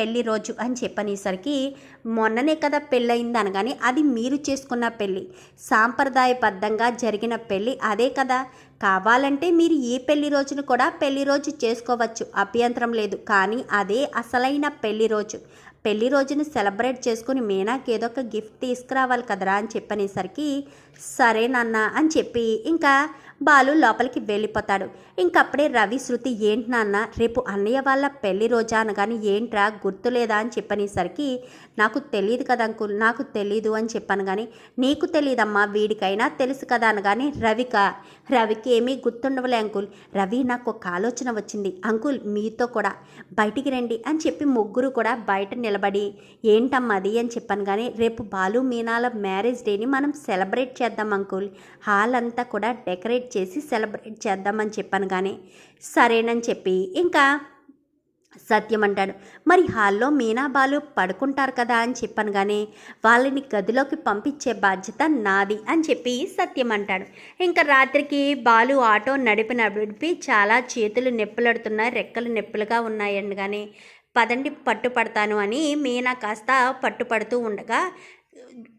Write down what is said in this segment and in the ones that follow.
పెళ్ళి రోజు అని చెప్పనేసరికి మొన్ననే కదా పెళ్ళయింది అనగానే అది మీరు చేసుకున్న పెళ్ళి. సాంప్రదాయబద్ధంగా జరిగిన పెళ్ళి అదే కదా. కావాలంటే మీరు ఈ పెళ్ళి రోజును కూడా పెళ్ళి రోజు చేసుకోవచ్చు. అభ్యంతరం లేదు. కానీ అదే అసలైన పెళ్ళి రోజు. పెళ్ళి రోజును సెలబ్రేట్ చేసుకుని మీనాకి ఏదో ఒక గిఫ్ట్ తీసుకురావాలి కదరా అని చెప్పనేసరికి సరే అని చెప్పి ఇంకా బాలు లోపలికి వెళ్ళిపోతాడు. ఇంకప్పుడే రవి శృతి ఏంటి నాన్న రేపు అన్నయ్య వాళ్ళ పెళ్ళి రోజా అనగాని ఏంట్రా గుర్తులేదా? అని చెప్పనేసరికి నాకు తెలియదు కదా అంకుల్ నాకు తెలీదు అని చెప్పాను కానీ నీకు తెలియదమ్మా వీడికైనా తెలుసు కదా అనగాని రవిక రవికి ఏమీ గుర్తుండవలే అంకుల్ రవి నాకు ఒక ఆలోచన వచ్చింది అంకుల్ మీతో కూడా బయటికి రండి అని చెప్పి ముగ్గురు కూడా బయట నిలబడి ఏంటమ్మా అది? అని చెప్పాను కానీ రేపు బాలు మీనాల మ్యారేజ్ డేని మనం సెలబ్రేట్ చేద్దాం అంకుల్ హాల్ అంతా కూడా డెకరేట్ చేసి సెలబ్రేట్ చేద్దామని చెప్పాను కానీ సరేనని చెప్పి ఇంకా సత్యం అంటాడు. మరి హాల్లో మీనా బాలు పడుకుంటారు కదా అని చెప్పాను కానీ వాళ్ళని గదిలోకి పంపించే బాధ్యత నాది అని చెప్పి సత్యం అంటాడు. ఇంకా రాత్రికి బాలు ఆటో నడిపి నడిపి చాలా చేతులు నొప్పులడుతున్నాయి రెక్కలు నొప్పులుగా ఉన్నాయండి కానీ పదండి పట్టుపడతాను అని మీనా కాస్త పట్టుపడుతూ ఉండగా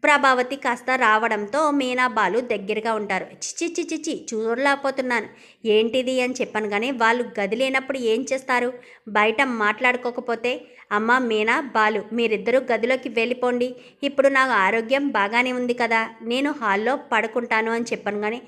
ప్రభావతి కాస్త రావడంతో మీనా బాలు దగ్గరగా ఉంటారు. చిచి చిచి చిచి చూడలేకపోతున్నాను. ఏంటిది అని చెప్పాను కానీ వాళ్ళు గది లేనప్పుడు ఏం చేస్తారు? బయట మాట్లాడుకోకపోతే అమ్మ మీనా బాలు మీరిద్దరూ గదిలోకి వెళ్ళిపోండి. ఇప్పుడు నాకు ఆరోగ్యం బాగానే ఉంది కదా నేను హాల్లో పడుకుంటాను అని చెప్పాను కానీ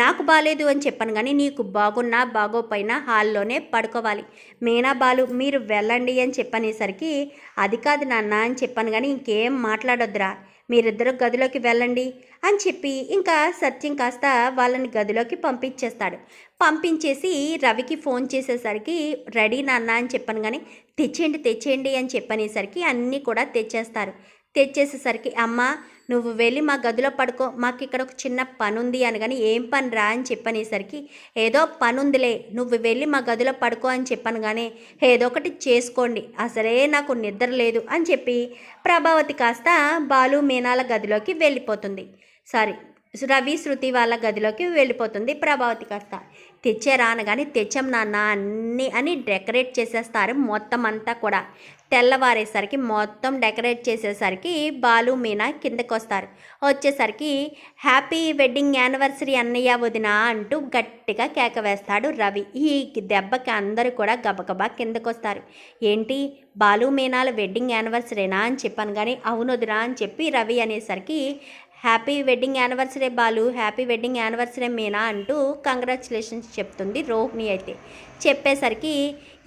నాకు బాగాలేదు అని చెప్పాను కానీ నీకు బాగున్నా బాగోపోయినా హాల్లోనే పడుకోవాలి. మీనా బాలు మీరు వెళ్ళండి అని చెప్పనేసరికి అది కాదు నాన్న అని చెప్పాను కానీ ఇంకేం మాట్లాడొద్దురా. మీరిద్దరూ గదిలోకి వెళ్ళండి అని చెప్పి ఇంకా సత్యం కాస్త వాళ్ళని గదిలోకి పంపించేస్తాడు. పంపించేసి రవికి ఫోన్ చేసేసరికి రెడీ నాన్న అని చెప్పాను కానీ తెచ్చేయండి తెచ్చేయండి అని చెప్పనేసరికి అన్నీ కూడా తెచ్చేస్తారు. తెచ్చేసేసరికి అమ్మ నువ్వు వెళ్ళి మా గదిలో పడుకో. మాకు ఇక్కడ ఒక చిన్న పని ఉంది అనగాని ఏం పని రా అని చెప్పనేసరికి ఏదో పని ఉందిలే నువ్వు వెళ్ళి మా గదిలో పడుకో అని చెప్పాను కానీ ఏదో ఒకటి చేసుకోండి. అసలే నాకు నిద్ర లేదు అని చెప్పి ప్రభావతి కాస్త బాలు మీనాల గదిలోకి వెళ్ళిపోతుంది. సారీ రవి శృతి వాళ్ళ గదిలోకి వెళ్ళిపోతుంది ప్రభావతి కాస్త. తెచ్చారా కానీ తెచ్చాం నాన్న అన్ని అని డెకరేట్ చేసేస్తారు మొత్తం అంతా కూడా. తెల్లవారేసరికి మొత్తం డెకరేట్ చేసేసరికి బాలు మీనా కిందకు వస్తారు వచ్చేసరికి హ్యాపీ వెడ్డింగ్ యానివర్సరీ అన్నయ్య వదిన అంటూ గట్టిగా కేక వేస్తాడు రవి. ఈ దెబ్బకి అందరూ కూడా గబగబా కిందకు వస్తారు ఏంటి? బాలు మీనాల వెడ్డింగ్ యానివర్సరీనా అని చెప్పాను కానీ అవును వదినా అని చెప్పి రవి అనేసరికి happy wedding anniversary Balu happy wedding anniversary Meena అంటూ కంగ్రాచులేషన్స్ చెప్తుంది రోహిణి అయితే. చెప్పేసరికి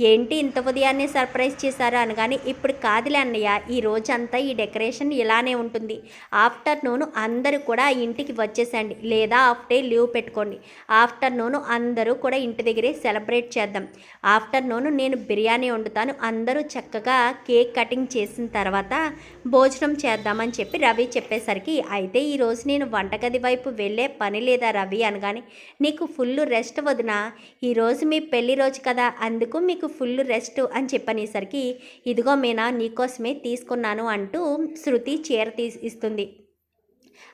ఏంటి ఇంత ఉదయాన్నే సర్ప్రైజ్ చేశారు? అనగానే ఇప్పుడు కాదులే అన్నయ్య ఈ రోజంతా ఈ డెకరేషన్ ఇలానే ఉంటుంది. ఆఫ్టర్నూన్ అందరూ కూడా ఇంటికి వచ్చేసండి లేదా హాఫ్ డే లీవ్ పెట్టుకోండి. ఆఫ్టర్నూన్ అందరూ కూడా ఇంటి దగ్గరే సెలబ్రేట్ చేద్దాం. ఆఫ్టర్నూన్ నేను బిర్యానీ వండుతాను. అందరూ చక్కగా కేక్ కటింగ్ చేసిన తర్వాత భోజనం చేద్దామని చెప్పి రవి చెప్పేసరికి అయితే ఈరోజు నేను వంటగది వైపు వెళ్ళే పని లేదా రవి అనగానే నీకు ఫుల్ రెస్ట్ వదిన ఈరోజు మీ పెళ్ళి రోజు కదా అందుకు మీకు ఫుల్ రెస్ట్ అని చెప్పనేసరికి ఇదిగో మీనా నీకోసమే తీసుకున్నాను అంటూ శృతి చీర తీసి ఇస్తుంది.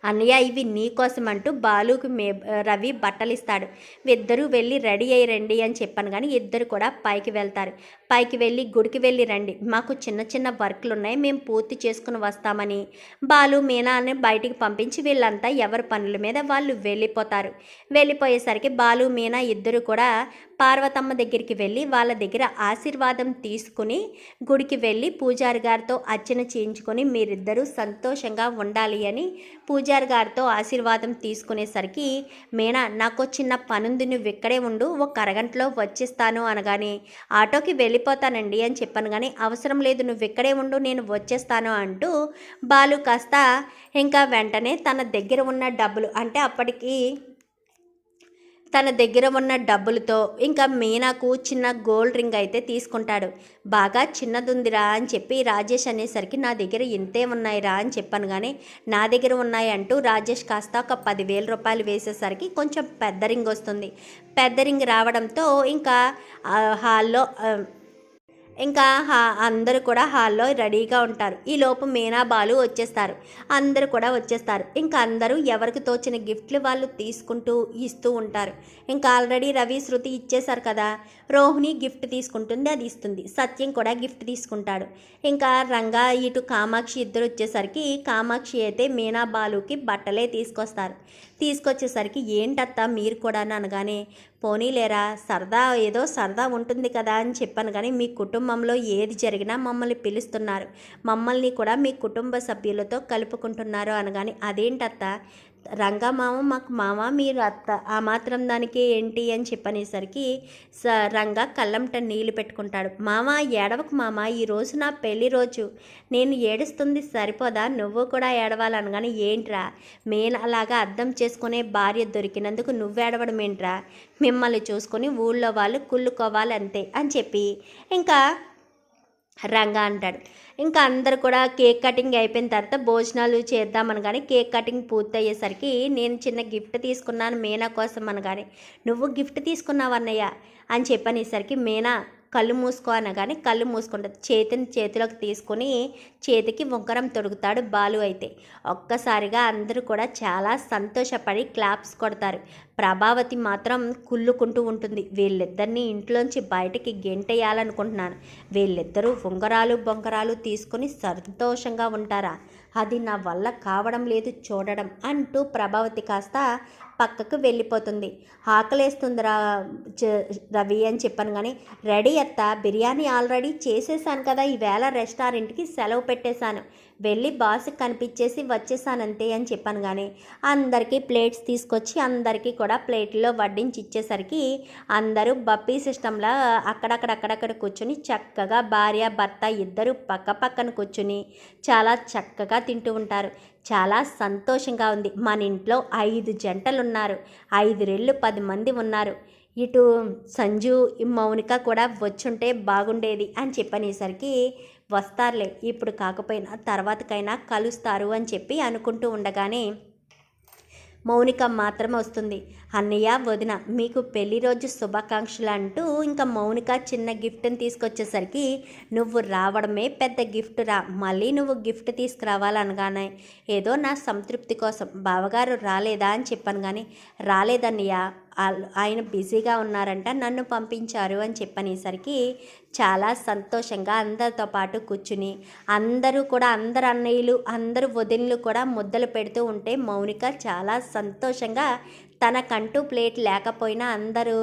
అన్నయ్య ఇవి నీకోసం అంటూ బాలుకి మే రవి బట్టలు ఇస్తాడు ఇద్దరు వెళ్ళి రెడీ అయ్యి రండి అని చెప్పాను కానీ ఇద్దరు కూడా పైకి వెళ్తారు. పైకి వెళ్ళి గుడికి వెళ్ళి రండి. మాకు చిన్న చిన్న వర్క్లు ఉన్నాయి మేము పూర్తి చేసుకుని వస్తామని. బాలు మీనాని బయటికి పంపించి వీళ్ళంతా ఎవరి పనుల మీద వాళ్ళు వెళ్ళిపోతారు. వెళ్ళిపోయేసరికి బాలు మీనా ఇద్దరు కూడా పార్వతమ్మ దగ్గరికి వెళ్ళి వాళ్ళ దగ్గర ఆశీర్వాదం తీసుకుని గుడికి వెళ్ళి పూజారి గారితో అర్చన చేయించుకొని మీరిద్దరూ సంతోషంగా ఉండాలి అని పూజారి గారితో ఆశీర్వాదం తీసుకునేసరికి మీనా నాకు చిన్న పనుంది నువ్వు ఇక్కడే ఉండు ఒక అరగంటలో వచ్చేస్తాను అనగానే ఆటోకి వెళ్ళిపోతానండి అని చెప్పాను. కానీ అవసరం లేదు నువ్వు ఇక్కడే ఉండు నేను వచ్చేస్తాను అంటూ బాలు కాస్త ఇంకా వెంటనే తన దగ్గర ఉన్న డబ్బులు అంటే అప్పటికి తన దగ్గర ఉన్న డబ్బులతో ఇంకా మీనాకు చిన్న గోల్డ్ రింగ్ అయితే తీసుకుంటాడు. బాగా చిన్నదుందిరా అని చెప్పి రాజేష్ అనేసరికి నా దగ్గర ఇంతే ఉన్నాయిరా అని చెప్పాను కానీ నా దగ్గర ఉన్నాయి అంటూ రాజేష్ కాస్త ఒక పదివేల రూపాయలు వేసేసరికి కొంచెం పెద్ద రింగ్ వస్తుంది పెద్ద రింగ్ రావడంతో ఇంకా హాల్లో ఇంకా హా అందరూ కూడా హాల్లో రెడీగా ఉంటారు. ఈ లోపు మీనా బాలు వచ్చేస్తారు. అందరూ కూడా వచ్చేస్తారు. ఇంకా అందరూ ఎవరికి తోచిన గిఫ్ట్లు వాళ్ళు తీసుకుంటూ ఇస్తూ ఉంటారు. ఇంకా ఆల్రెడీ రవి శృతి ఇచ్చేశారు కదా. రోహిణి గిఫ్ట్ తీసుకుంటుంది అది ఇస్తుంది. సత్యం కూడా గిఫ్ట్ తీసుకుంటాడు. ఇంకా రంగా ఇటు కామాక్షి ఇద్దరు వచ్చేసరికి కామాక్షి అయితే మీనా బాలుకి బట్టలే తీసుకొస్తారు. తీసుకొచ్చేసరికి ఏంటత్తా మీరు కూడా అనగానే పోనీలేరా సరదా ఏదో సరదా ఉంటుంది కదా అని చెప్పాను కానీ మీ కుటుంబంలో ఏది జరిగినా మమ్మల్ని పిలుస్తున్నారు. మమ్మల్ని కూడా మీ కుటుంబ సభ్యులతో కలుపుకుంటున్నారు అనగాని అదేంటత్త? రంగా మామ మాకు మామ మీరు అత్త ఆ మాత్రం దానికి ఏంటి అని చెప్పనేసరికి స రంగా కళ్ళంట నీళ్ళు పెట్టుకుంటాడు. మామ ఏడవకు మామ ఈరోజు నా పెళ్ళి రోజు. నేను ఏడుస్తుంది సరిపోదా? నువ్వు కూడా ఏడవాలనగానే ఏంట్రా? మేము అలాగా అర్థం చేసుకునే భార్య దొరికినందుకు నువ్వు ఏడవడం ఏంట్రా మిమ్మల్ని చూసుకొని ఊళ్ళో వాళ్ళు కుళ్ళుకోవాలి అంతే అని చెప్పి. ఇంకా రంగా అంటాడు. ఇంకా అందరు కూడా కేక్ కటింగ్ అయిపోయిన తర్వాత భోజనాలు చేద్దామని కానీ కేక్ కటింగ్ పూర్తయ్యేసరికి నేను చిన్న గిఫ్ట్ తీసుకున్నాను మీనా కోసం అనగానే నువ్వు గిఫ్ట్ తీసుకున్నావు అన్నయ్య అని చెప్పనేసరికి మీనా కళ్ళు మూసుకో అనగానే కళ్ళు మూసుకుంటుంది. చేతిని చేతిలోకి తీసుకొని చేతికి ఉంగరం తొడుగుతాడు బాలు అయితే. ఒక్కసారిగా అందరూ కూడా చాలా సంతోషపడి క్లాప్స్ కొడతారు. ప్రభావతి మాత్రం కుళ్ళుకుంటూ ఉంటుంది. వీళ్ళిద్దరిని ఇంట్లోంచి బయటికి గెంటేయాలనుకుంటున్నాను. వీళ్ళిద్దరూ ఉంగరాలు బొంగరాలు తీసుకొని సంతోషంగా ఉంటారా? అది నా వల్ల కావడం లేదు చూడడం అంటూ ప్రభావతి కాస్త పక్కకు వెళ్ళిపోతుంది. ఆకలేస్తుంది రా రవి అని చెప్పాను కానీ రెడీ అత్త బిర్యానీ ఆల్రెడీ చేసేసాను కదా ఈవేళ రెస్టారెంట్కి సెలవు పెట్టేశాను. వెళ్ళి బాస్కి కనిపించేసి వచ్చేసానంతే అని చెప్పాను కానీ అందరికీ ప్లేట్స్ తీసుకొచ్చి అందరికీ కూడా ప్లేట్లో వడ్డించి ఇచ్చేసరికి అందరూ బప్పీ సిస్టంలో అక్కడక్కడ అక్కడక్కడ చక్కగా భార్య భర్త ఇద్దరు పక్క పక్కన కూర్చుని చాలా చక్కగా తింటూ ఉంటారు. చాలా సంతోషంగా ఉంది. మన ఇంట్లో ఐదు జంటలు ఉన్నారు ఐదు రెళ్ళు పది మంది ఉన్నారు. ఇటు సంజు మౌనిక కూడా వచ్చుంటే బాగుండేది అని చెప్పనేసరికి వస్తారులే. ఇప్పుడు కాకపోయినా తర్వాతకైనా కలుస్తారు అని చెప్పి అనుకుంటూ ఉండగానే మౌనిక మాత్రం వస్తుంది. అన్నయ్య వదిన మీకు పెళ్ళి రోజు శుభాకాంక్షలు అంటూ ఇంకా మౌనిక చిన్న గిఫ్ట్ని తీసుకొచ్చేసరికి నువ్వు రావడమే పెద్ద గిఫ్ట్ రా. మళ్ళీ నువ్వు గిఫ్ట్ తీసుకురావాలనగానే ఏదో నా సంతృప్తి కోసం బావగారు రాలేదా అని చెప్పాను కానీ రాలేదన్నయ్య. ఆయన బిజీగా ఉన్నారంట నన్ను పంపించారు అని చెప్పనేసరికి చాలా సంతోషంగా అందరితో పాటు కూర్చుని అందరూ కూడా అందరు అన్నయ్యలు అందరు వదినలు కూడా ముద్దలు పెడుతూ ఉంటే మౌనిక చాలా సంతోషంగా తనకంటూ ప్లేట్ లేకపోయినా అందరూ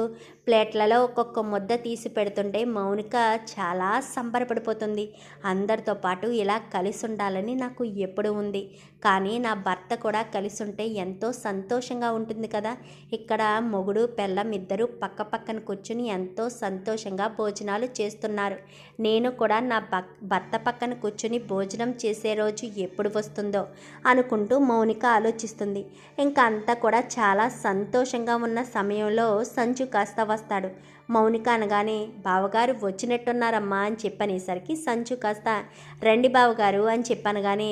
ప్లేట్లలో ఒక్కొక్క ముద్ద తీసి పెడుతుంటే మౌనిక చాలా సంబరపడిపోతుంది. అందరితో పాటు ఇలా కలిసి ఉండాలని నాకు ఎప్పుడు ఉంది. కానీ నా భర్త కూడా కలిసి ఉంటే ఎంతో సంతోషంగా ఉంటుంది కదా. ఇక్కడ మొగుడు పెళ్ళం ఇద్దరు పక్క పక్కన కూర్చుని ఎంతో సంతోషంగా భోజనాలు చేస్తున్నారు. నేను కూడా నా భక్ భర్త పక్కన కూర్చుని భోజనం చేసే రోజు ఎప్పుడు వస్తుందో అనుకుంటూ మౌనిక ఆలోచిస్తుంది. ఇంకా అంతా కూడా చాలా సంతోషంగా ఉన్న సమయంలో సంజు కాస్త వస్తాడు. మౌనిక అనగానే బావగారు వచ్చినట్టున్నారమ్మా అని చెప్పనేసరికి సంచు కాస్త రండి బావగారు అని చెప్పనగానే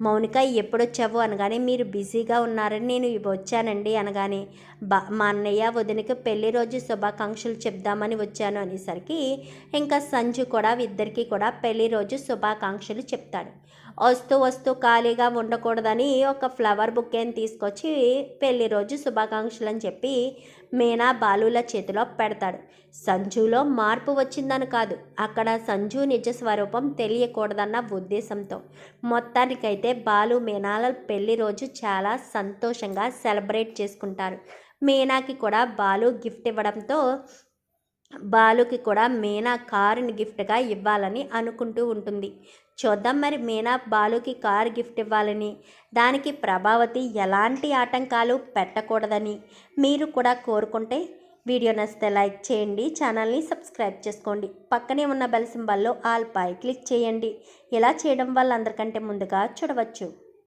మౌనిక ఎప్పుడొచ్చావు? అనగానే మీరు బిజీగా ఉన్నారని నేను వచ్చానండి అనగానే బా మా అన్నయ్య వదినకి పెళ్ళి రోజు శుభాకాంక్షలు చెప్దామని వచ్చాను అనేసరికి ఇంకా సంజు కూడా ఇద్దరికి కూడా పెళ్ళి రోజు శుభాకాంక్షలు చెప్తాడు. వస్తూ వస్తూ ఖాళీగా ఉండకూడదని ఒక ఫ్లవర్ బుక్కేని తీసుకొచ్చి పెళ్ళి రోజు శుభాకాంక్షలు అని చెప్పి మీనా బాలుల చేతిలో పెడతాడు. సంజులో మార్పు వచ్చిందని కాదు అక్కడ సంజు నిజ స్వరూపం తెలియకూడదన్న ఉద్దేశంతో. మొత్తానికైతే బాలు మీనాల పెళ్ళి రోజు చాలా సంతోషంగా సెలబ్రేట్ చేసుకుంటారు. మీనాకి కూడా బాలు గిఫ్ట్ ఇవ్వడంతో బాలుకి కూడా మీనా కారుని గిఫ్ట్గా ఇవ్వాలని అనుకుంటూ ఉంటుంది. చూద్దాం మరి మీనా బాలుకి కారు గిఫ్ట్ ఇవ్వాలని. దానికి ప్రభావతి ఎలాంటి ఆటంకాలు పెట్టకూడదని మీరు కూడా కోరుకుంటే వీడియో నచ్చితే లైక్ చేయండి ఛానల్ని సబ్స్క్రైబ్ చేసుకోండి. పక్కనే ఉన్న బెల్ సింబల్లో ఆల్ పై క్లిక్ చేయండి. ఇలా చేయడం వల్ల అందరికంటే ముందుగా చూడవచ్చు.